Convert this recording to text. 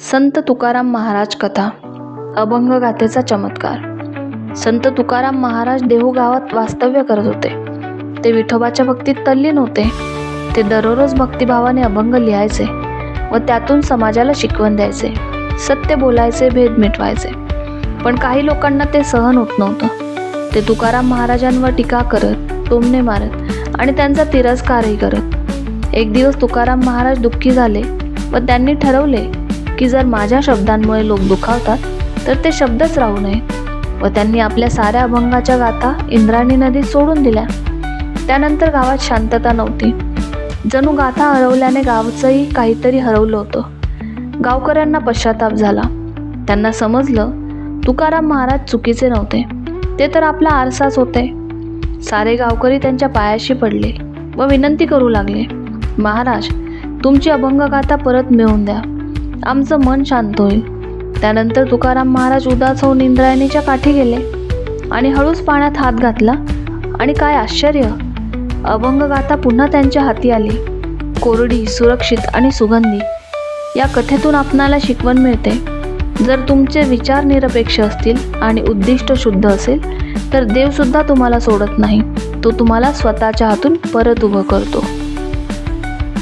संत तुकाराम महाराज कथा अभंगगाथेचा चमत्कार. संत तुकाराम महाराज देहू गावात वास्तव्य करत होते. ते विठोबाच्या भक्तीत तल्लीन होते. ते दररोज भक्तिभावाने अभंग लिहायचे व त्यातून समाजाला शिकवण द्यायचे सत्य बोलायचे भेद मिटवायचे. पण काही लोकांना ते सहन होत नव्हतं. ते तुकाराम महाराजांवर टीका करत टोमणे मारत आणि त्यांचा तिरस्कारही करत. एक दिवस तुकाराम महाराज दुःखी झाले व त्यांनी ठरवले की जर माझ्या शब्दांमुळे लोक दुखावतात तर ते शब्दच राहू नये. व त्यांनी आपल्या साऱ्या अभंगाच्या गाथा इंद्राणी नदीत सोडून दिल्या. त्यानंतर गावात शांतता नव्हती. जणू गाथा हरवल्याने गावचंही काहीतरी हरवलं होतं. गावकऱ्यांना पश्चाताप झाला. त्यांना समजलं तुकाराम महाराज चुकीचे नव्हते. ते तर आपला आरसाच होते. सारे गावकरी त्यांच्या पायाशी पडले व विनंती करू लागले महाराज तुमची अभंगगाथा परत मिळवून द्या. आमचं मन शांत होईल. त्यानंतर तुकाराम महाराज उदास होऊन इंद्रायणीच्या काठी गेले आणि हळूच पाण्यात हात घातला. आणि काय आश्चर्य! अभंगगाथा पुन्हा त्यांच्या हाती आली. कोरडी सुरक्षित आणि सुगंधी. या कथेतून आपणाला शिकवण मिळते. जर तुमचे विचार निरपेक्ष असतील आणि उद्दिष्ट शुद्ध असेल तर देवसुद्धा तुम्हाला सोडत नाही. तो तुम्हाला स्वतःच्या हातून परत उभं करतो.